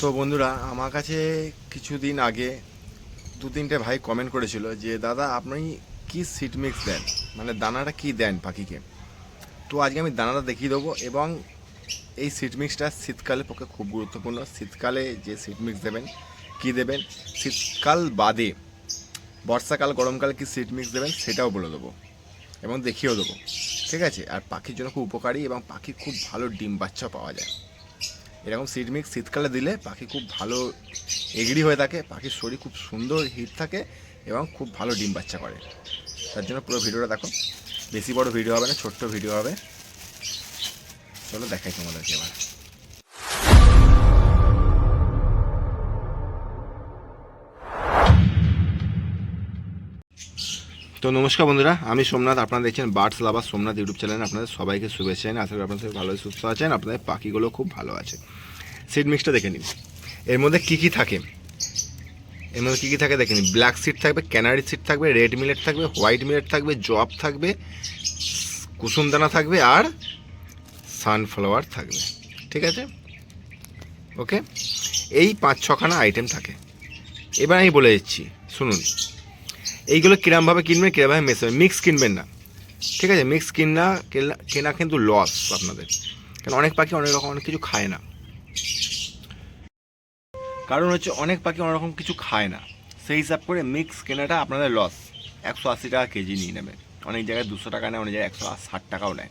তো বন্ধুরা, আমার কাছে কিছুদিন আগে দু তিনটে ভাই কমেন্ট করেছিল যে, দাদা, আপনি কি সিড মিক্স দেন? মানে দানাটা কি দেন পাখিকে? তো আজকে আমি দানাটা দেখিয়ে দেবো এবং এই সিট মিক্সটা শীতকালের পক্ষে খুব গুরুত্বপূর্ণ। শীতকালে যে সিট মিক্স দেবেন, কি দেবেন? শীতকাল বাদে বর্ষাকাল, গরমকালে কি সিট মিক্স দেবেন সেটাও বলে দেবো এবং দেখিয়েও দেবো। ঠিক আছে? আর পাখির জন্য খুব উপকারী এবং পাখি খুব ভালো ডিম বাচ্চা পাওয়া যায়। এরকম সিড মিক্স শীতকালে দিলে পাখি খুব ভালো এগড়ি হয়ে থাকে, পাখির শরীর খুব সুন্দর হিট থাকে এবং খুব ভালো ডিম বাচ্চা করে। তার জন্য পুরো ভিডিওটা দেখো। বেশি বড় ভিডিও হবে না, ছোট্ট ভিডিও হবে। চলো দেখাই তোমাদেরকে এবার। তো নমস্কার বন্ধুরা, আমি সোমনাথ, আপনারা দেখছেন birds lover Somnath YouTube channel. আপনাদের সবাইকে শুভেচ্ছা জানাই, আশা করি সবাই ভালো সুস্থ আছেন, আপনাদের পাখিগুলো খুব ভালো আছে। সিড মিক্সটা দেখে নিন। এর মধ্যে কী কী থাকে? এর মধ্যে কী কী থাকে দেখে নিন। ব্ল্যাক সিড থাকবে ক্যানারি সিড থাকবে রেড মিলেট থাকবে হোয়াইট মিলেট থাকবে জব থাকবে কুসুম দানা থাকবে আর সানফ্লাওয়ার থাকবে। ঠিক আছে? ওকে এই পাঁচ ছখানা আইটেম থাকে। এবার আমি বলে দিচ্ছি, শুনুন। এইগুলো কিরমভাবে কিনবেন কিরমভাবে মেশাবেন মিক্স কিনবেন না। ঠিক আছে? মিক্স কিনা কেনা- কেনা কিন্তু লস আপনাদের। কারণ অনেক পাখি অনেক রকম অনেক কিছু খায় না। কারণ হচ্ছে অনেক পাখি অনেক রকম কিছু খায় না। সেই হিসাব করে মিক্স কেনাটা আপনাদের লস একশো আশি টাকা কেজি নিয়ে নেবে। অনেক জায়গায় দুশো টাকা নেয়, অনেক জায়গায় একশো ষাট টাকাও নেয়।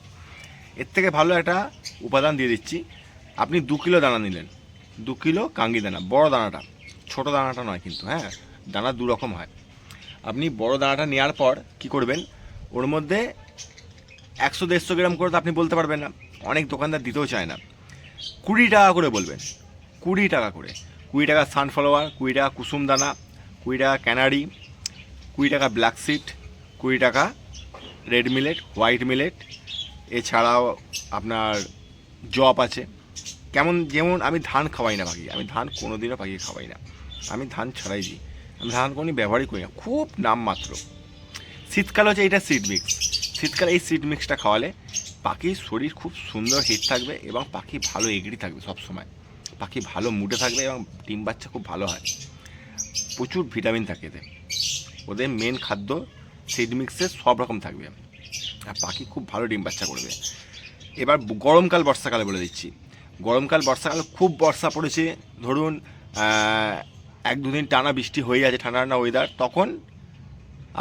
এর থেকে ভালো একটা উপাদান দিয়ে দিচ্ছি। আপনি দু কিলো দানা নিলেন। দু কিলো কাঙ্গি দানা, বড় দানাটা। ছোট দানাটা নয় কিন্তু হ্যাঁ? দানা দু রকম হয়। আপনি বড় দানাটা নেওয়ার পর কি করবেন? ওর মধ্যে একশো দেড়শো গ্রাম করে তো আপনি বলতে পারবেন না, অনেক দোকানদার দিতেও চায় না। কুড়ি টাকা করে বলবেন, কুড়ি টাকা করে। কুড়ি টাকা সানফ্লাওয়ার কুড়ি টাকা কুসুম দানা, কুড়ি টাকা ক্যানারি, কুড়ি টাকা ব্ল্যাক সিড, কুড়ি টাকা রেড মিলেট, হোয়াইট মিলেট। এছাড়াও আপনার জব আছে। কেমন, যেমন আমি ধান খাওয়াই না পাখি আমি ধান কোনোদিনও পাখি খাওয়াই না। আমি ধান ছাড়াই দিই। আমি ধান কোনো ব্যবহারই করি না। খুব নামমাত্র শীতকাল হচ্ছে এটা সিড মিক্স শীতকালে এই সিড মিক্সটা খাওয়ালে পাখির শরীর খুব সুন্দর হিট থাকবে এবং পাখি ভালো এগড়ি থাকবে সব সময় পাখি ভালো মুডে থাকবে এবং ডিম বাচ্চা খুব ভালো হয়। প্রচুর ভিটামিন থাকে এতে। ওদের মেন খাদ্য সিড মিক্সে সব রকম থাকবে। আর পাখি খুব ভালো ডিম বাচ্চা করবে। এবার গরমকাল বর্ষাকালে বলে দিচ্ছি। গরমকাল বর্ষাকালে খুব বর্ষা পড়েছে। ধরুন এক দুদিন টানা বৃষ্টি হয়ে আছে ঠান্ডা ঠান্ডা ওয়েদার তখন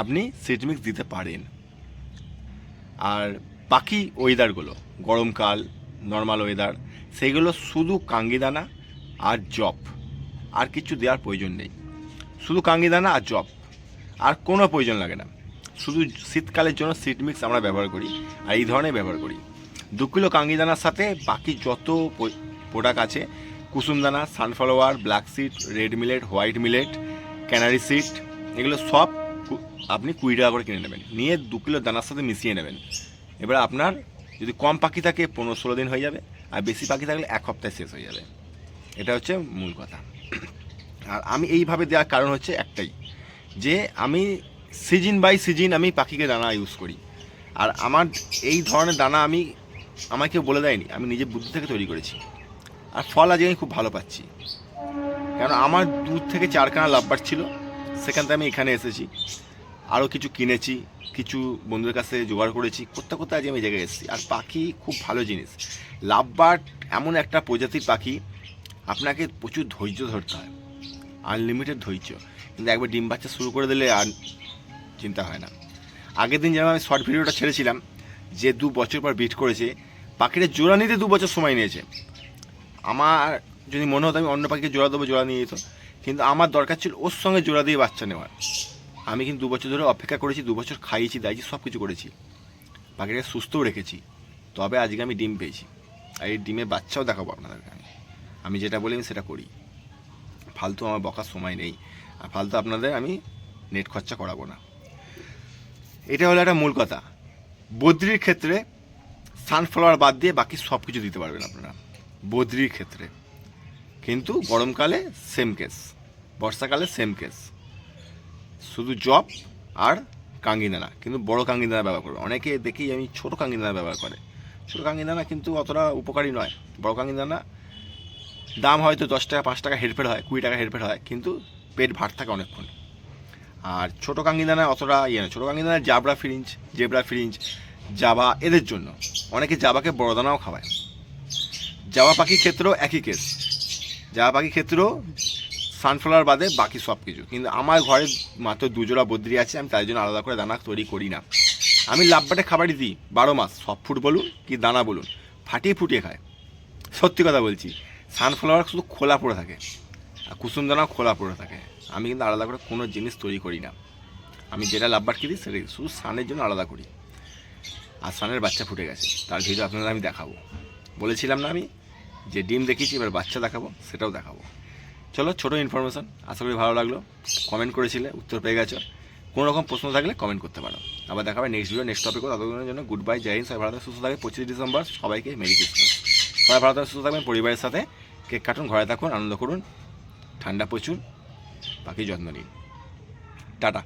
আপনি সিড মিক্স দিতে পারেন। আর বাকি ওয়েদারগুলো গরমকাল নর্মাল ওয়েদার সেগুলো শুধু কাঙ্গিদানা আর জব আর কিছু দেওয়ার প্রয়োজন নেই। শুধু কাঙ্গিদানা আর জব আর কোনো প্রয়োজন লাগে না। শুধু শীতকালের জন্য সিড মিক্স আমরা ব্যবহার করি, আর এই ধরনের ব্যবহার করি। দু কিলো কাঙ্গিদানার সাথে বাকি যত প্রোডাক্ট আছে কুসুম দানা sunflower, black seed red millet, white millet, canary seed এগুলো সব আপনি কুড়ি টাকা করে কিনে নেবেন। নিয়ে দু কিলো দানার সাথে মিশিয়ে নেবেন। এবার আপনার যদি কম পাখি থাকে, পনেরো ষোলো দিন হয়ে যাবে, আর বেশি পাখি থাকলে এক সপ্তাহে শেষ হয়ে যাবে। এটা হচ্ছে মূল কথা। আর আমি এইভাবে দেওয়ার কারণ হচ্ছে একটাই, যে আমি সিজন বাই সিজন আমি পাখিকে দানা ইউজ করি। আর আমার এই ধরনের দানা আমি আমাকে বলে দেয়নি, আমি নিজের বুদ্ধি থেকে তৈরি করেছি। আর ফল আজকে আমি খুব ভালো পাচ্ছি। কারণ আমার দূর থেকে চারখানা লাভবার ছিল, সেখান থেকে আমি এখানে এসেছি। আরও কিছু কিনেছি, কিছু বন্ধুদের কাছে জোগাড় করেছি করতে করতে আজ আমি জায়গায় এসেছি। আর পাখি খুব ভালো জিনিস। লাভবার্ড এমন একটা প্রজাতির পাখি, আপনাকে প্রচুর ধৈর্য ধরতে হয়। আনলিমিটেড ধৈর্য। কিন্তু একবার ডিম বাচ্চা শুরু করে দিলে আর চিন্তা হয় না। আগের দিন যেমন আমি শর্ট ভিডিওটা ছেড়েছিলাম, যে দু বছর পর বিট করেছে, পাখিটা জোড়া নিতে দু বছর সময় নিয়েছে। আমার যদি মনে হতো আমি অন্য পাখিকে জোড়া দেবো, জোড়া নিয়ে যেত। কিন্তু আমার দরকার ছিল ওর সঙ্গে জোড়া দিয়ে বাচ্চা নেওয়ার। আমি কিন্তু দু বছর ধরে অপেক্ষা করেছি, দু বছর খাইয়েছি দাইছি সব কিছু করেছি। পাখিটাকে সুস্থও রেখেছি। তবে আজকে আমি ডিম পেয়েছি। আর এই ডিমের বাচ্চাও দেখাবো আপনাদেরকে আমি। আমি যেটা বলি আমি সেটা করি। ফালতু আমার বকার সময় নেই। আর ফালতু আপনাদের আমি নেট খরচা করাবো না। এটা হলো একটা মূল কথা। বদ্রির ক্ষেত্রে সানফ্লাওয়ার বাদ দিয়ে বাকি সব কিছু দিতে পারবেন আপনারা। বদ্রির ক্ষেত্রে। কিন্তু গরমকালে সেম কেস বর্ষাকালে সেম কেস শুধু জব আর কাঙ্গিদানা কিন্তু বড় কাঙ্গিদানা ব্যবহার করবে। অনেকে দেখি আমি ছোট কাঙ্গিদানা ব্যবহার করে। ছোট কাঙ্গিদানা কিন্তু অতটা উপকারী নয়। বড় কাঙ্গিদানা দাম হয়তো দশ টাকা, পাঁচ টাকা হেরফের হয়, কুড়ি টাকা হেরফের হয়, কিন্তু পেট ভার থাকে অনেকক্ষণ। আর ছোটো কাঙ্গিদানায় অতটা ইয়ে না ছোটো কাঙ্গিদানায় জাবরা ফিরিঞ্জ জেবরা ফিরিঞ্জ, জাবা এদের জন্য। অনেকে জাবাকে বড় দানাও খাওয়ায়। জাবা পাখির ক্ষেত্রেও একই কেস জাবা পাখির ক্ষেত্রেও সানফ্লাওয়ার বাদে বাকি সব কিছু কিন্তু আমার ঘরে মাত্র দুজোড়া বদ্রি আছে, আমি তাই জন্য আলাদা করে দানা তৈরি করি না। আমি লাভবাটে খাবারই দিই, বারো মাস। সব ফুড বলুন কি দানা বলুন, ফাটিয়ে ফুটিয়ে খায়। সত্যি কথা বলছি সানফ্লাওয়ার শুধু খোলা পড়ে থাকে, আর কুসুম দানাও খোলা পড়ে থাকে। আমি কিন্তু আলাদা করে কোনো জিনিস তৈরি করি না। আমি যেটা লাভবার কিনি সেটাই। শুধু সানের জন্য আলাদা করি। আর সানের বাচ্চা ফুটে গেছে, তার ভিডিও আপনাদের আমি দেখাবো। বলেছিলাম না আমি? যে ডিম দেখিয়েছি এবার বাচ্চা দেখাবো সেটাও দেখাবো। চলো ছোটো ইনফরমেশন আশা করি ভালো লাগল। কমেন্ট করেছিলে উত্তর পেয়ে গেছো। কোনো রকম প্রশ্ন থাকলে কমেন্ট করতে পারো। আবার দেখাবে নেক্সট ভিডিও নেক্সট টপিকও ততক্ষণের জন্য গুড বাই জয় হিন্দ। সবাই থাকবে, সুস্থ থাকে পঁচিশে ডিসেম্বর সবাইকে মেরি ক্রিসমাস সবাই থাকবে সুস্থ থাকবেন। পরিবারের সাথে কেক কাটুন ঘরে থাকুন আনন্দ করুন। ঠান্ডা প্রচুর বাকি যত্ন নিন। টাটা।